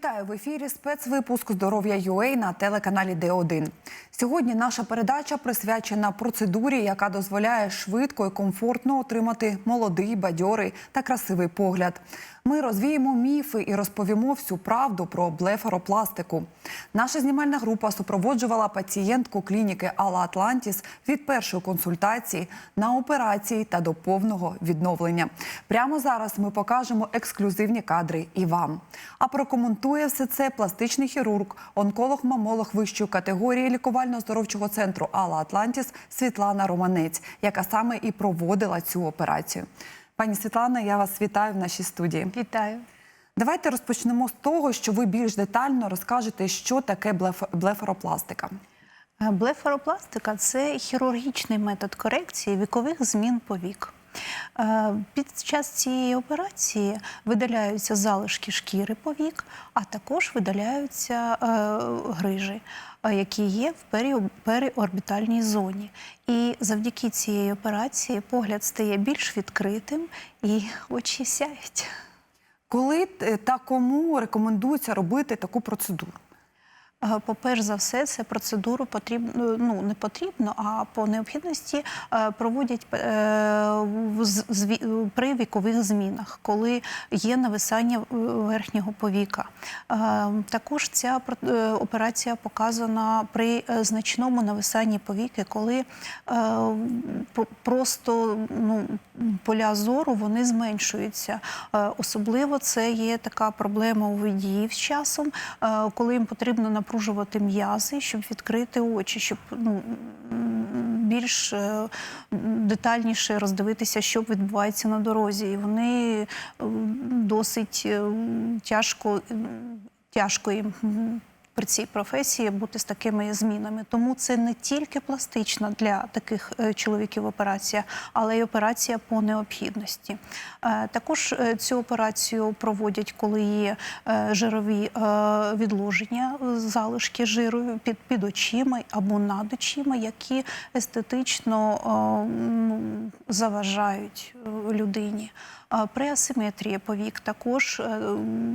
Вітаю в ефірі спецвипуск здоров'я ЮЕЙ на телеканалі Д1. Сьогодні наша передача присвячена процедурі, яка дозволяє швидко і комфортно отримати молодий, бадьорий та красивий погляд. Ми розвіємо міфи і розповімо всю правду про блефаропластику. Наша знімальна група супроводжувала пацієнтку клініки Алла Атлантіс від першої консультації на операції та до повного відновлення. Прямо зараз ми покажемо ексклюзивні кадри і вам. А прокоментує все це пластичний хірург, онколог-мамолог вищої категорії лікувально-здоровчого центру Алла Атлантіс Світлана Романець, яка саме і проводила цю операцію. Пані Світлана, я вас вітаю в нашій студії. Вітаю. Давайте розпочнемо з того, що ви більш детально розкажете, що таке блеф... блефаропластика. Блефаропластика це хірургічний метод корекції вікових змін повік. Е, Під час цієї операції видаляються залишки шкіри повік, а також видаляються е, грижі, е, які є в періорбітальній зоні. І завдяки цієї операції погляд стає більш відкритим і очі сяють. Коли е, та кому рекомендується робити таку процедуру? По-перш за все, це процедуру потрібно ну не потрібно, а по необхідності е, проводять е, при вікових змінах, коли є нависання верхнього повіка. Е, Також ця операція показана при значному нависанні повіки, коли просто ну, поля зору вони зменшуються. Особливо це є така проблема у водіїв з часом, коли їм потрібно напружувати м'язи, щоб відкрити очі, щоб ну, більш е, детальніше роздивитися, що відбувається на дорозі. І вони е, досить е, тяжко, тяжко їм. При цій професії бути з такими змінами, тому це не тільки пластична для таких е, чоловіків операція, але й операція по необхідності. Е, Також е, цю операцію проводять, коли є жирові відложення, залишки жиру під, під очима або над очима, які естетично заважають людині. При асиметрії повік також е,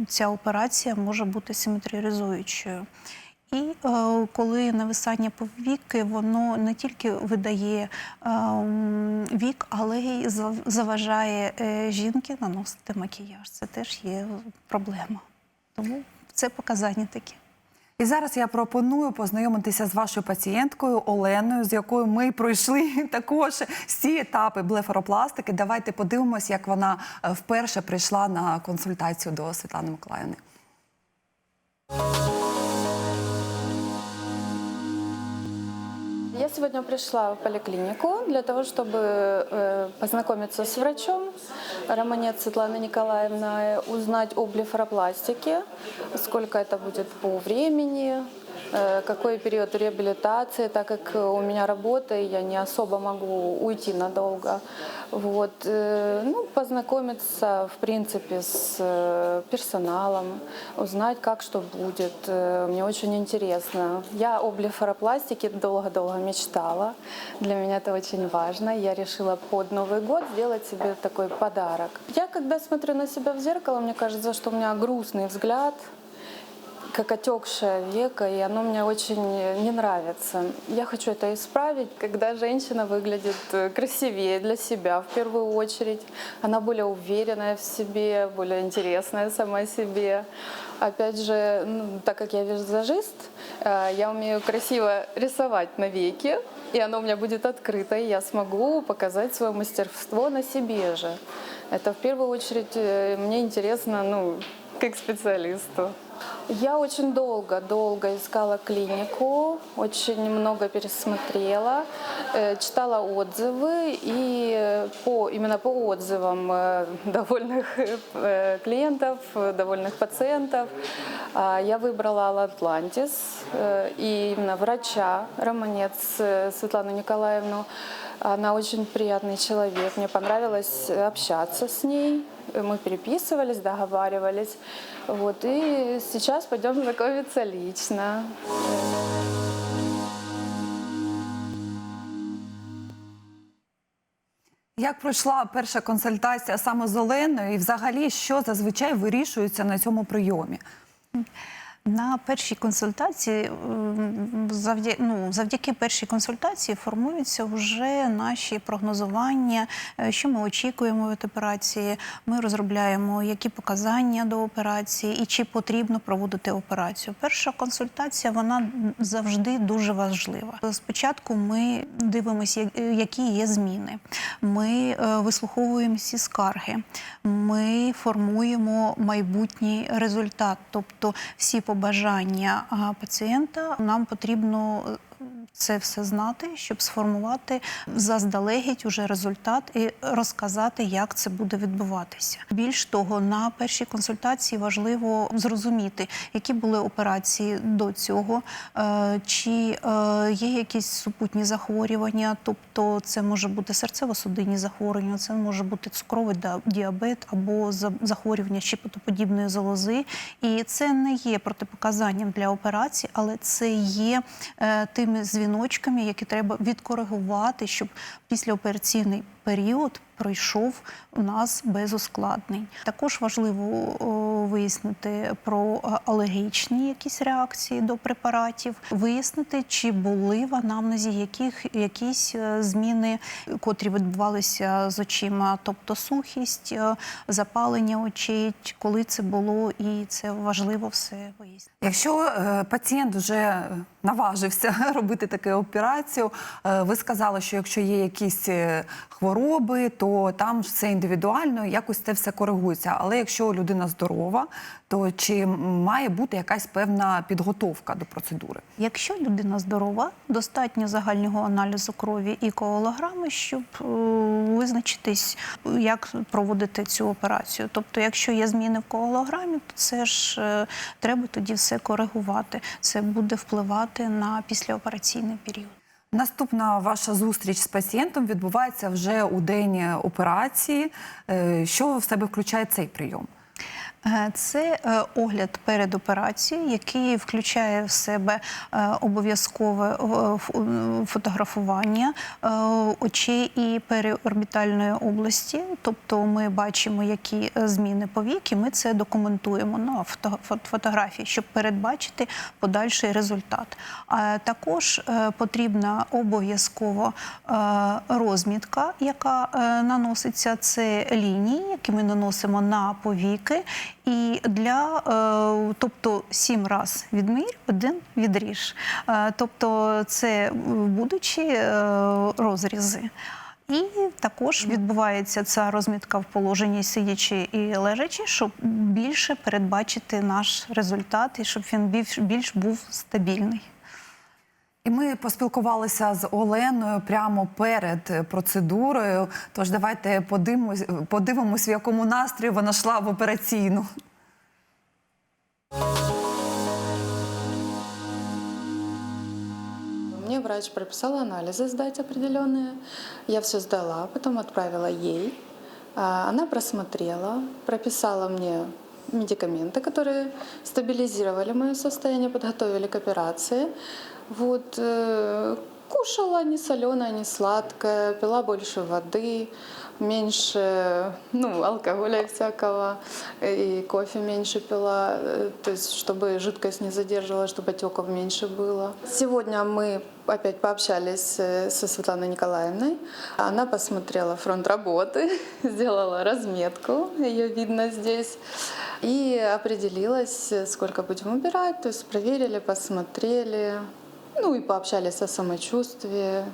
ця операція може бути симетризуючою. І е, коли нависання повіки, воно не тільки видає е, вік, але й заважає жінки наносити макіяж. Це теж є проблема. Тому це показання такі. І зараз я пропоную познайомитися з вашою пацієнткою Оленою, з якою ми пройшли також всі етапи блефаропластики. Давайте подивимось, як вона е, вперше прийшла на консультацію до Світлани Миколаївни. Я сегодня пришла в поликлинику для того, чтобы э, познакомиться с врачом Романец Светлана Николаевна, узнать о блефаропластике, сколько это будет по времени, э, какой период реабилитации, так как у меня работа, и я не особо могу уйти надолго. Вот, э, ну, познакомиться, в принципе, с э, персоналом, узнать, как что будет. Э, Мне очень интересно. Я о блефаропластике долго-долго мечтала. Для меня это очень важно. Я решила под Новый год сделать себе такой подарок. Я, когда смотрю на себя в зеркало, мне кажется, что у меня грустный взгляд, как отекшее веко, и оно мне очень не нравится. Я хочу это исправить, когда женщина выглядит э, красивее для себя в первую очередь. Она более уверенная в себе, более интересная сама себе. Опять же, ну, так как я визажист, э, я умею красиво рисовать на веке, и оно у меня будет открыто, и я смогу показать свое мастерство на себе же. Это в первую очередь э, мне интересно, ну, как специалисту. Я очень долго, долго искала клинику, очень много пересмотрела, э, читала отзывы и э, по, именно по отзывам э, довольных клиентов, довольных пациентов а, я выбрала Атлантис и именно врача Романец Светлану Николаевну. Она очень приятный человек, мне понравилось общаться с ней. Мы переписывались, договаривались. Вот, и сейчас пойдем знакомиться лично. Як пройшла перша консультація саме з Оленою, і взагалі що зазвичай вирішується на цьому прийомі? На першій консультації м, завдя- ну, завдяки першій консультації формуються вже наші прогнозування, е, що ми очікуємо від операції. Ми розробляємо які показання до операції і чи потрібно проводити операцію. Перша консультація вона завжди дуже важлива. Спочатку ми дивимося, які є зміни. Ми е, вислуховуємо всі скарги. Ми формуємо майбутній результат, тобто всі побажання пацієнта. Нам потрібно е, це все знати, щоб сформувати заздалегідь уже результат і розказати, як це буде відбуватися. Більш того, на першій консультації важливо зрозуміти, які були операції до цього, е, чи е, є якісь супутні захворювання, тобто це може бути серцево-судинні захворювання, це може бути цукровий діабет або захворювання щепотоподібної залози. І це не є протипоказанням для операції, але це є е, тими дзвіночками, які треба відкоригувати, щоб післяопераційний період пройшов у нас без ускладнень. Також важливо вияснити про е, алергічні якісь реакції до препаратів, вияснити, чи були в анамнезі яких, якісь е, зміни, котрі відбувалися з очима, тобто сухість, е, запалення очей, коли це було, і це важливо все вияснити. Якщо пацієнт вже наважився робити таку операцію, ви сказали, що якщо є якісь хвороби, то там все індивідуально, якось це все коригується. Але якщо людина здорова, то чи має бути якась певна підготовка до процедури? Якщо людина здорова, достатньо загального аналізу крові і коалограми, щоб е, визначитись, як проводити цю операцію. Тобто, якщо є зміни в коалограмі, то це ж е, треба тоді все коригувати. Це буде впливати на післяопераційний період. Наступна ваша зустріч з пацієнтом відбувається вже у день операції. Е, Що в себе включає цей прийом? Е, Це е, огляд перед операцією, який включає в себе е, обов'язкове фотографування очей і переорбітальної області. Тобто ми бачимо, які зміни повіки, ми це документуємо на фото- фото- фотографії, щоб передбачити подальший результат. А також потрібна обов'язково розмітка, яка наноситься. Це лінії, які ми наносимо на повіки. І для, е, тобто сім раз відмір, один відріж. Е, Тобто це будучі е, розрізи. І також відбувається ця розмітка в положенні сидячи і лежачи, щоб більше передбачити наш результат і щоб він більш, більш був стабільний. І ми поспілкувалися з Оленою прямо перед процедурою. Тож давайте подивимось, подивимось, в якому настрої вона йшла в операційну. Мне врач прописал анализы сдать определенные. Я все сдала, потом отправила ей. А, Она просмотрела, прописала мне медикаменты, которые стабилизировали мое состояние, подготовили к операции. Вот, э, кушала не соленое, не сладкое, пила больше воды, меньше ну, алкоголя всякого, э, и кофе меньше пила, э, то есть чтобы жидкость не задерживала, чтобы отеков меньше было. Сегодня мы опять пообщались э, со Светланой Николаевной. Она посмотрела фронт работы, сделала разметку, ее видно здесь, и определилась, э, сколько будем убирать, то есть проверили, посмотрели, ну и пообщались о самочувствии.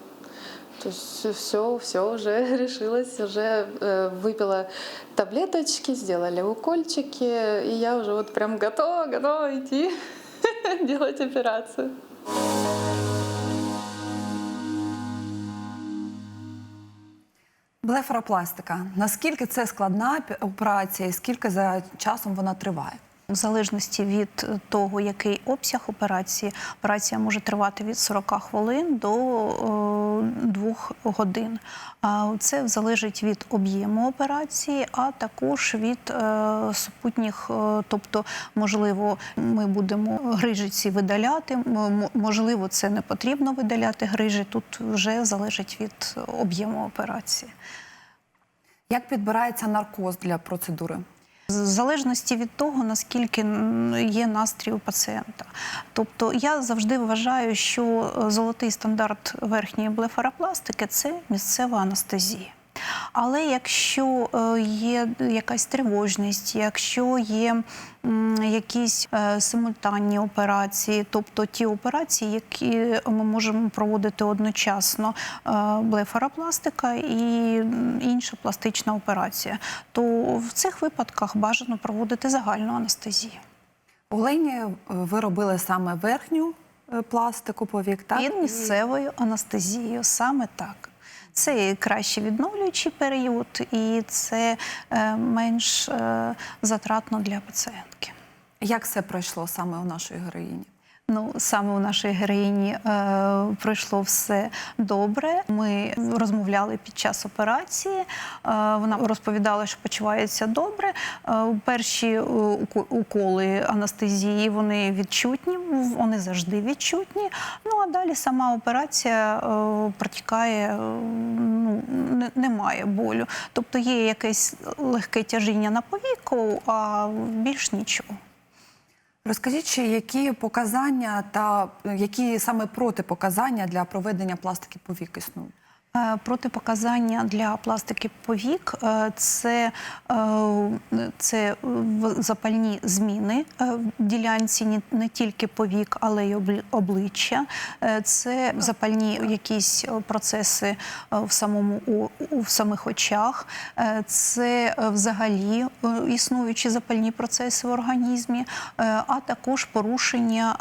То есть все, все уже решилось, уже э, выпила таблеточки, сделали укольчики, и я уже вот прям готова, готова идти делать операцию. Блефаропластика. Наскільки це складна операція і скільки за часом вона триває? В залежності від того, який обсяг операції, операція може тривати від 40 хвилин до е, 2 годин. А Це залежить від об'єму операції, а також від е, супутніх, е, тобто, можливо, ми будемо грижі ці видаляти, можливо, це не потрібно видаляти грижі. Тут вже залежить від об'єму операції. Як підбирається наркоз для процедури? Залежності від того, наскільки є настрій у пацієнта. Тобто я завжди вважаю, що е, золотий стандарт верхньої блефаропластики це місцева анестезія. Але якщо е, є якась тривожність, якщо є якісь е, симультанні операції, тобто ті операції, які ми можемо проводити одночасно, е, блефаропластика і інша пластична операція, то в цих випадках бажано проводити загальну анестезію. У Лені е, ви робили саме верхню пластику повік, так? Під місцевою анестезією, саме так. Це краще відновлюючий період, і це е, менш е, затратно для пацієнтки. Як все пройшло саме у нашої героїні? Ну, саме у нашій героїні е, пройшло все добре. Ми розмовляли під час операції. Е, вона розповідала, що почувається добре. Е, перші е, уколи анестезії вони відчутні, вони завжди відчутні. Ну а далі сама операція е, протікає, е, ну, не, немає болю. Тобто є якесь легке тяжіння на повіку, а більш нічого. Розкажіть, ще, які показання та е, які саме протипоказання для проведення пластики повік існують? Е, Протипоказання для пластики повік е, це, е, це запальні зміни в ділянці не- тільки повік, але й обличчя. Це запальні якісь процеси в самому у в самих очах. Це взагалі існуючі запальні процеси в організмі, а також порушення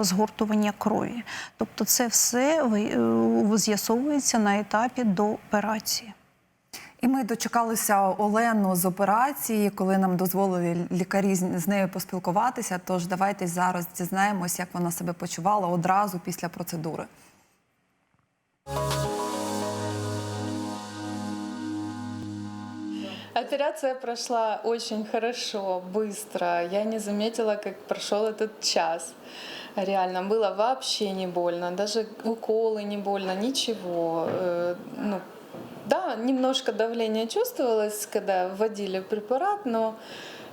згортування крові. Тобто, це все з'ясовується на етапі до операції. І ми дочекалися Олену з операції, коли нам дозволили лікарі з- нею поспілкуватися. Тож давайте зараз дізнаємось, як вона себе почувала одразу після процедури. Операция прошла очень хорошо, быстро. Я не заметила, как прошел этот час. Реально, было вообще не больно. Даже уколы не больно, ничего. Э, Ну, да, немножко давление чувствовалось, когда вводили препарат, но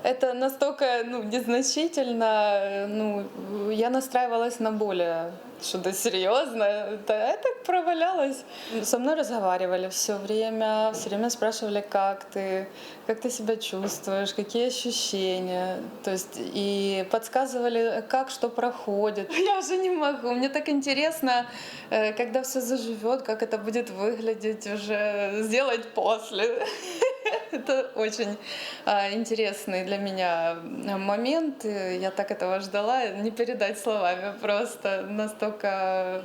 это настолько ну, незначительно. э, Ну, я настраивалась на более что-то серьезное. Да, я так провалялась. Со мной разговаривали все время, все время спрашивали, как ты, как ты себя чувствуешь, какие ощущения. То есть и подсказывали, как что проходит. Я уже не могу. Мне так интересно, э, когда все заживет, как это будет выглядеть уже, сделать после. Это очень а, интересный для меня момент. и Я так этого ждала, не передать словами. Просто настолько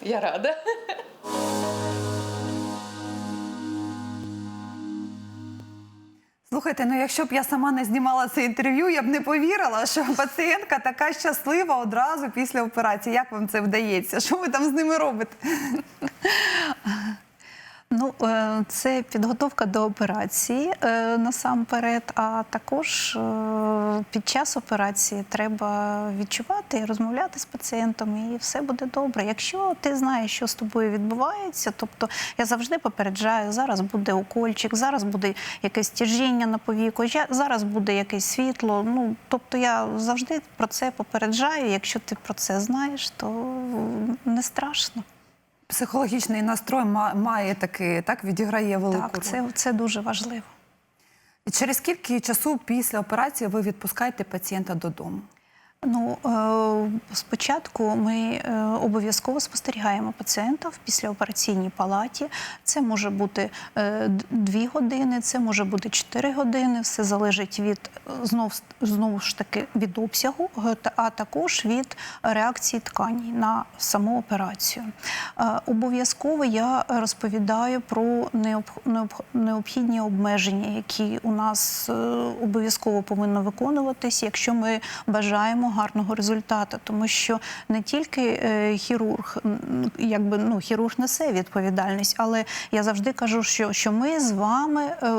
я рада. Слухайте, ну якщо б я сама не знімала це інтерв'ю, я б не повірила, що пацієнтка така щаслива одразу після операції. Як вам це вдається? Що ви там з ними робите? Ну, е, це підготовка до операції е, насамперед, а також е, під час операції треба відчувати розмовляти з пацієнтом, і все буде добре. Якщо ти знаєш, що з тобою відбувається, тобто я завжди попереджаю, зараз буде укольчик, зараз буде якесь тяжіння на повіку, зараз буде якесь світло. Ну, тобто я завжди про це попереджаю. Якщо ти про це знаєш, то не страшно. Психологічний настрой ма- має таки, так відіграє велику. Так, це, це дуже важливо. І через скільки часу після операції ви відпускаєте пацієнта додому? Ну е, спочатку ми е, обов'язково спостерігаємо пацієнта в післяопераційній палаті. Це може бути е, дві години, це може бути чотири години. Все залежить від знов знову ж таки від обсягу, а також від реакції тканей на саму операцію. Обов'язково я розповідаю про необх- необх- необхідні обмеження, які у нас обов'язково повинно виконуватись, якщо ми бажаємо гарного результату, тому що не тільки е, хірург, якби ну хірург несе відповідальність, але я завжди кажу, що, що ми з вами е,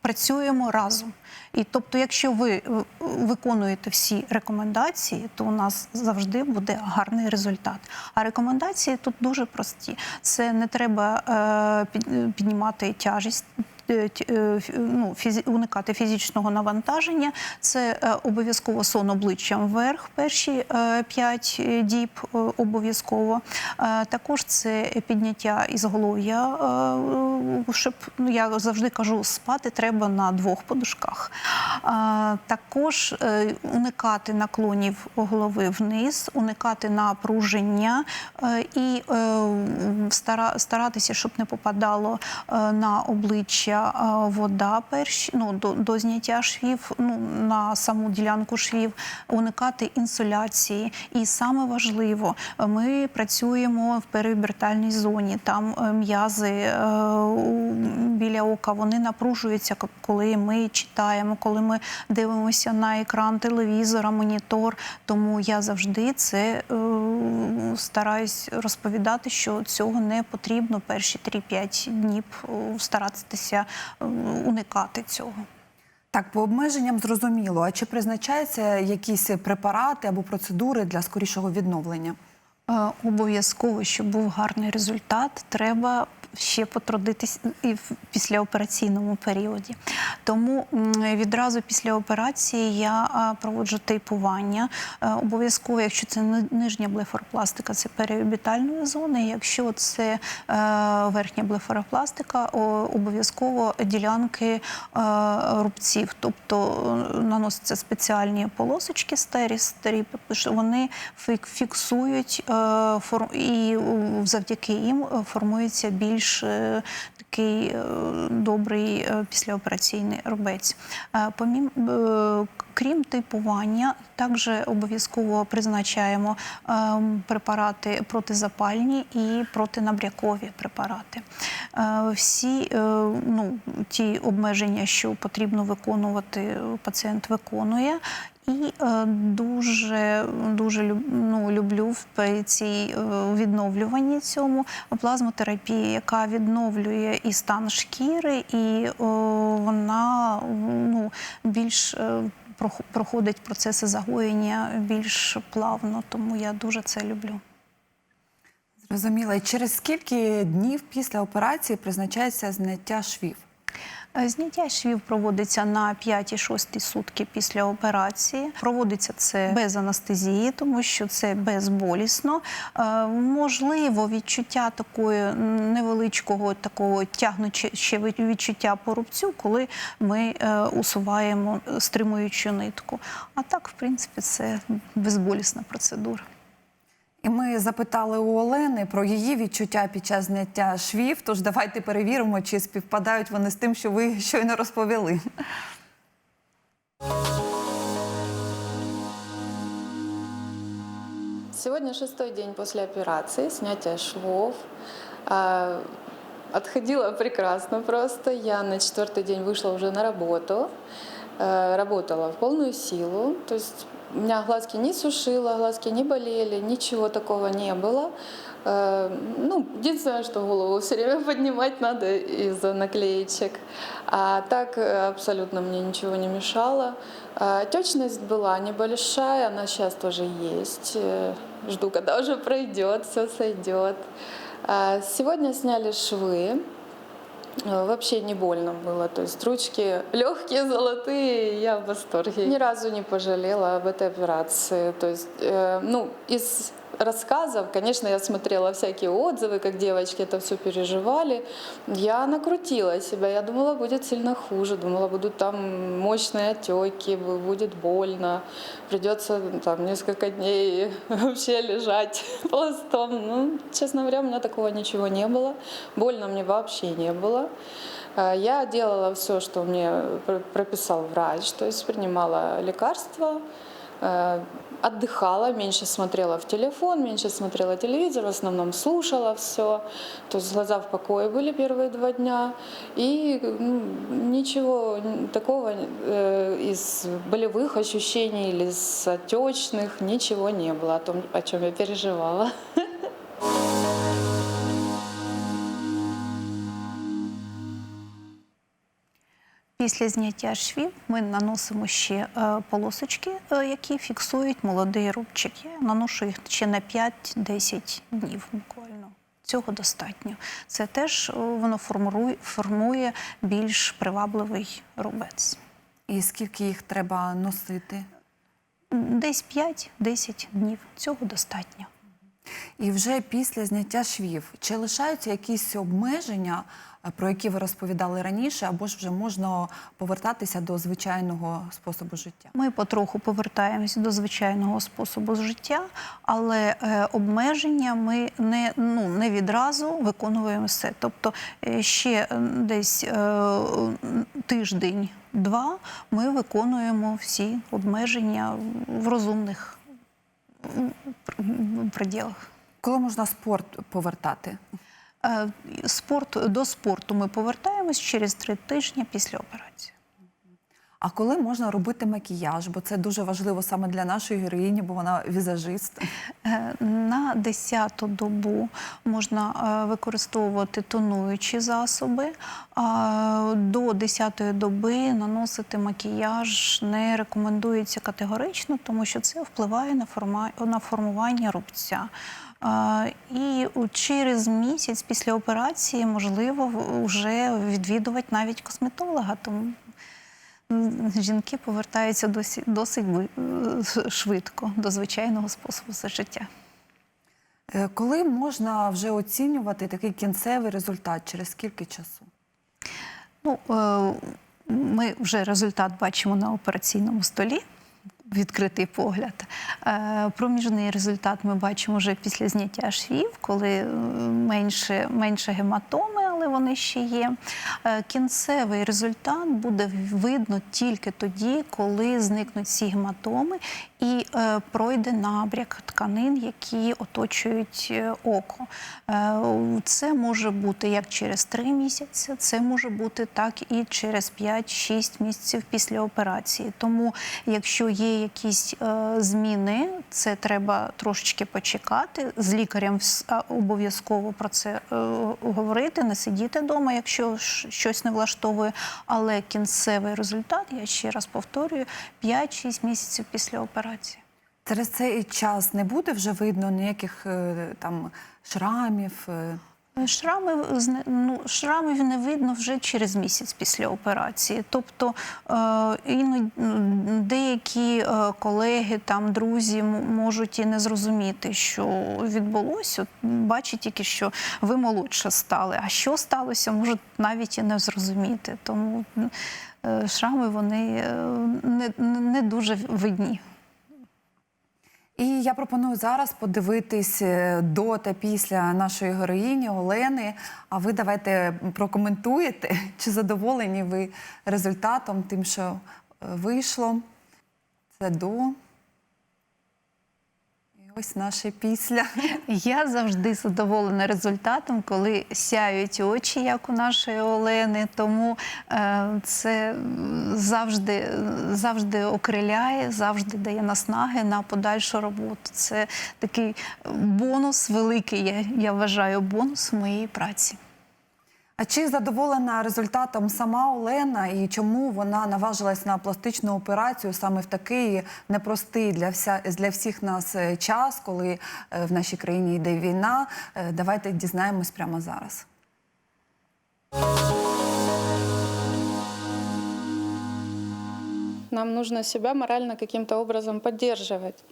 працюємо разом. І тобто, якщо ви е, виконуєте всі рекомендації, то у нас завжди буде гарний результат. А рекомендації тут дуже прості: це не треба піднімати тяжість. Е, ну, фізі- уникати фізичного навантаження. Це е, обов'язково сон обличчям вверх перші 5 діб е, обов'язково. Е, Також це підняття ізголов'я, е, щоб ну, я завжди кажу, спати треба на двох подушках. Також уникати наклонів голови вниз, уникати напруження і старатися, щоб не попадало на обличчя е, вода перш, ну, до, до зняття швів, ну, на саму ділянку швів, уникати інсоляції. І саме важливо, ми працюємо в перевібертальній зоні. Там е, м'язи е, біля ока вони напружуються, коли ми читаємо, коли ми дивимося на екран телевізора, монітор. Тому я завжди це стараюсь розповідати, що цього не потрібно перші 3-5 днів старатися уникати цього. Так, по обмеженням зрозуміло. А чи призначаються якісь препарати або процедури для скорішого відновлення? Обов'язково, щоб був гарний результат, треба ще потрудитись і в післяопераційному періоді. Тому відразу після операції я проводжу тейпування. Обов'язково, якщо це ни- нижня блефаропластика, це переорбітальної зони. Якщо це е, верхня блефаропластика, о, обов'язково ділянки е, рубців, тобто е, наносяться спеціальні полосочки старі, що вони фік- фіксують і е, завдяки їм е, формується більш е, такий добрий післяопераційний рубець. Помім, крім типування, також обов'язково призначаємо препарати протизапальні і протинабрякові препарати. Всі ну, ті обмеження, що потрібно виконувати, пацієнт виконує. І е, дуже дуже ну, люблю в цій е, відновлюванні цьому плазмотерапії, яка відновлює і стан шкіри, і е, вона ну, більш проходить процеси загоєння більш плавно, тому я дуже це люблю. Зрозуміло. І через скільки днів після операції призначається зняття швів? Е, Зняття швів проводиться на 5-6 сутки після операції. Проводиться це без анестезії, тому що це безболісно. Е, Можливо, відчуття такої невеличкого такого тягнуче відчуття по рубцю, коли ми е, усуваємо стримуючу нитку. А так, в принципі, це безболісна процедура. І ми запитали у Олени про її відчуття під час зняття швів. Тож давайте перевіримо, чи співпадають вони з тим, що ви щойно розповіли. Сегодня шестой день после операции, снятия швов. А, Отходила прекрасно просто. Я на четвертый день вышла уже на работу. Э, Работала в полную силу. То есть у меня глазки не сушило, глазки не болели, ничего такого не было. Э, Ну, единственное, что голову все время поднимать надо из-за наклеечек. А так э, абсолютно мне ничего не мешало. А, Отечность была небольшая, она сейчас тоже есть. Э, Жду, когда уже пройдет, все сойдет. А, Сегодня сняли швы. Э, Вообще не больно было. То есть ручки легкие, золотые, я в восторге. Ни разу не пожалела об этой операции. То есть, э, ну, из рассказов, конечно, я смотрела всякие отзывы, как девочки это все переживали. Я накрутила себя. Я думала, будет сильно хуже. Думала, будут там мощные отеки, бу- будет больно. Придется там несколько дней вообще лежать пластом. Ну, честно говоря, у меня такого ничего не было. Больно мне вообще не было. Э, Я делала все, что мне пр- прописал врач, то есть принимала лекарства, э, отдыхала, меньше смотрела в телефон, меньше смотрела телевизор, в основном слушала все. То есть глаза в покое были первые два дня. И ну, ничего н- такого э, из болевых ощущений или с отечных ничего не было, о том, о чем я переживала. Після зняття швів ми наносимо ще е, полосочки, е, які фіксують молодий рубчик. Я наношу їх ще на 5-10 днів буквально. Цього достатньо. Це теж воно формує, формує більш привабливий рубець. І скільки їх треба носити? Десь 5-10 днів. Цього достатньо. І вже після зняття швів чи лишаються якісь обмеження, е, про які ви розповідали раніше, або ж вже можна повертатися до звичайного способу життя? Ми потроху повертаємось до звичайного способу життя, але е, обмеження ми не, ну, не відразу виконуємо все. Тобто е, ще е, десь е, тиждень-два ми виконуємо всі обмеження в розумних м, пр- приділах. Коли можна спорт повертати? Е, Спорт до спорту ми повертаємось через три тижні після операції. А коли можна робити макіяж? Бо це дуже важливо саме для нашої героїні, бо вона візажист. Е, На 10-ту добу можна е, використовувати тонуючі засоби. а До 10-ї доби наносити макіяж не рекомендується категорично, тому що це впливає на формування рубця. І через місяць після операції можливо вже відвідувати навіть косметолога. Тому жінки повертаються досить, досить швидко до звичайного способу життя. Е, Коли можна вже оцінювати такий кінцевий результат? Через скільки часу? Ну, е, ми вже результат бачимо на операційному столі. Відкритий погляд. Е, Проміжний результат ми бачимо вже після зняття швів, коли е, менше, менше гематоми, вони ще є. Е, Кінцевий результат буде видно тільки тоді, коли зникнуть всі гематоми і е, пройде набряк тканин, які оточують е, око. Це може бути як через 3 місяці, це може бути так і через 5-6 місяців після операції. Тому, якщо є якісь зміни, це треба трошечки почекати. З лікарем обов'язково про це говорити, не сидіти вдома, якщо щось не влаштовує. Але кінцевий результат, я ще раз повторюю, 5-6 місяців після операції. Через цей час не буде вже видно ніяких е, там шрамів. Е? Шрами ну, шрамів не видно вже через місяць після операції. Тобто е, іноді деякі е, колеги, там друзі можуть і не зрозуміти, що відбулося. От Бачать тільки, що ви молодше стали. А що сталося, можуть навіть і не зрозуміти. Тому шрами вони не, не дуже видні. І я пропоную зараз подивитись е, до та після нашої героїні Олени. А ви давайте прокоментуєте, чи задоволені ви результатом, тим, що е, вийшло. Це до. Ось наше після. Я завжди задоволена результатом, коли сяють очі, як у нашої Олени. Тому е, це завжди, завжди окриляє, завжди дає наснаги на подальшу роботу. Це такий бонус великий, я вважаю, бонус моєї праці. А чи задоволена результатом сама Олена і чому вона наважилась на пластичну операцію саме в такий непростий для вся для всіх нас е, час, коли е, в нашій країні йде війна? Е, Давайте дізнаємось прямо зараз. Нам нужно себя морально каким-то образом поддерживать.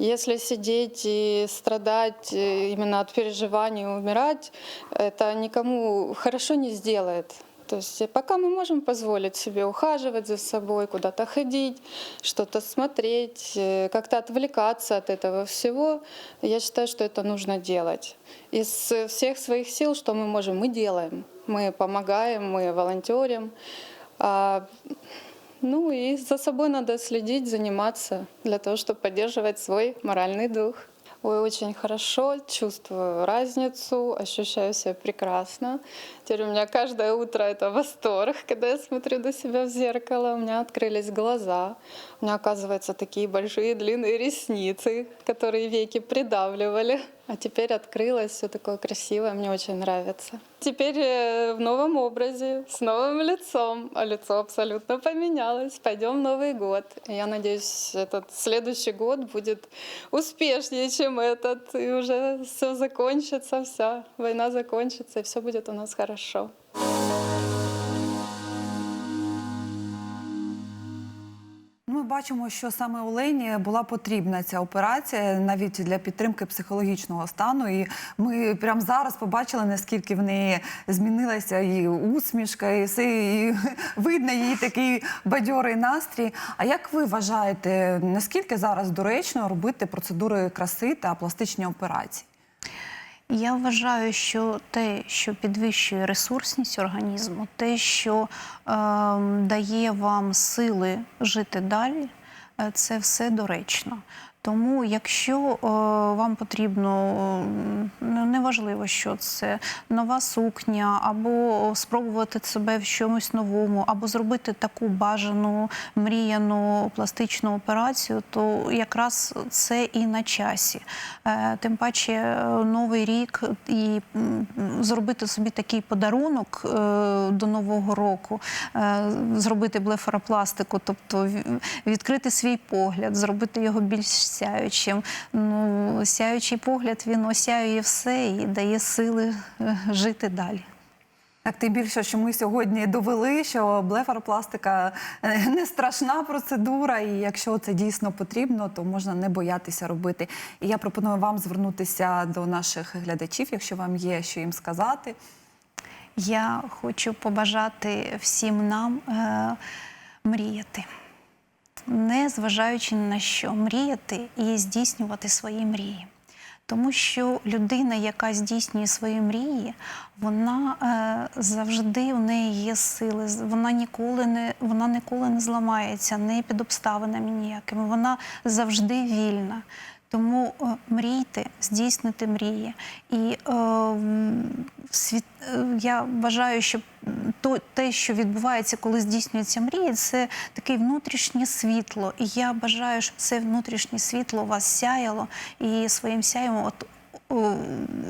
Если сидеть и страдать э, именно от переживаний, умирать, это никому хорошо не сделает. То есть э, пока мы можем позволить себе ухаживать за собой, куда-то ходить, что-то смотреть, э, как-то отвлекаться от этого всего, я считаю, что это нужно делать. Из всех своих сил, что мы можем, мы делаем. Мы помогаем, мы волонтерим. Ну и за собой надо следить, заниматься для того, чтобы поддерживать свой моральный дух. Ой, очень хорошо, чувствую разницу, ощущаю себя прекрасно. Теперь у меня каждое утро это восторг, когда я смотрю на себя в зеркало, у меня открылись глаза, у меня оказывается такие большие длинные ресницы, которые веки придавливали. А теперь открылось, все такое красивое, мне очень нравится. Теперь э, в новом образе, с новым лицом, а лицо абсолютно поменялось. Пойдем Новый год. Я надеюсь, этот следующий год будет успешнее, чем этот, и уже все закончится, вся война закончится, и все будет у нас хорошо. Ми бачимо, що саме Олені була потрібна ця операція навіть для підтримки психологічного стану. І ми прямо зараз побачили, наскільки в неї змінилася і усмішка, і все і видно її такий бадьорий настрій. А як ви вважаєте, наскільки зараз доречно робити процедури краси та пластичні операції? Я вважаю, що те, що підвищує ресурсність організму, те, що е, дає вам сили жити далі, е, це все доречно. Тому, якщо е, вам потрібно, е, ну, неважливо, що це нова сукня, або спробувати себе в чомусь новому, або зробити таку бажану мріяну пластичну операцію, то якраз це і на часі. Е, Тим паче новий рік і зробити собі такий подарунок до нового року, зробити блефаропластику, тобто відкрити свій погляд, зробити його більш сяючим. Ну, сяючий погляд він осяює все і дає сили е, жити далі. Так, тим більше, що ми сьогодні довели, що блефаропластика е, не страшна процедура, і якщо це дійсно потрібно, то можна не боятися робити. І я пропоную вам звернутися до наших глядачів, якщо вам є що їм сказати. Я хочу побажати всім нам е, мріяти, не зважаючи на що, мріяти і здійснювати свої мрії. Тому що людина, яка здійснює свої мрії, вона е, завжди у неї є сили. Вона ніколи не вона ніколи не зламається, не під обставинами ніякими. Вона завжди вільна. Тому е, мрійте, здійснити мрії. І е, світ, е, я вважаю, що то, те, що відбувається, коли здійснюється мрії, це таке внутрішнє світло. І я бажаю, щоб це внутрішнє світло вас сяяло і своїм сяєм от,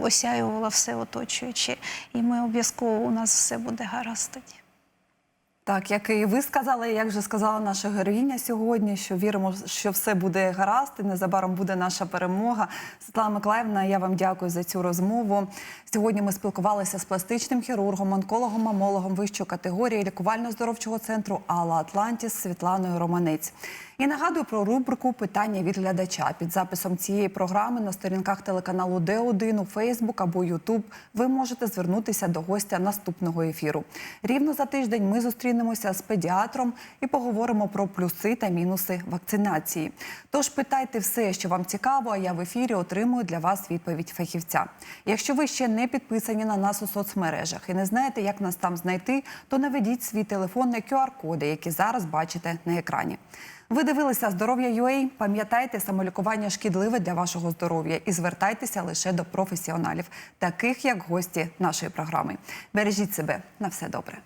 осяювало все оточуюче. І ми обов'язково у нас все буде гаразд тоді. Так, як і ви сказали, як вже сказала наша героїня сьогодні, що віримо, що все буде гаразд, і незабаром буде наша перемога. Світлана Миколаївна, я вам дякую за цю розмову. Сьогодні ми спілкувалися з пластичним хірургом, онкологом, мамологом вищої категорії лікувально-здоровчого центру Алла Атлантіс Світланою Романець. І нагадую про рубрику Питання від глядача під записом цієї програми на сторінках телеканалу Д1 у Фейсбук або Ютуб. Ви можете звернутися до гостя наступного ефіру. Рівно за тиждень ми зустрінемося з педіатром і поговоримо про плюси та мінуси вакцинації. Тож питайте все, що вам цікаво. А я в ефірі отримую для вас відповідь фахівця. Якщо ви ще не підписані на нас у соцмережах і не знаєте, як нас там знайти, то наведіть свій телефон на QR-коди, які зараз бачите на екрані. Ви дивилися здоров'я UA? Пам'ятайте, самолікування шкідливе для вашого здоров'я і звертайтеся лише до професіоналів, таких як гості нашої програми. Бережіть себе на все добре.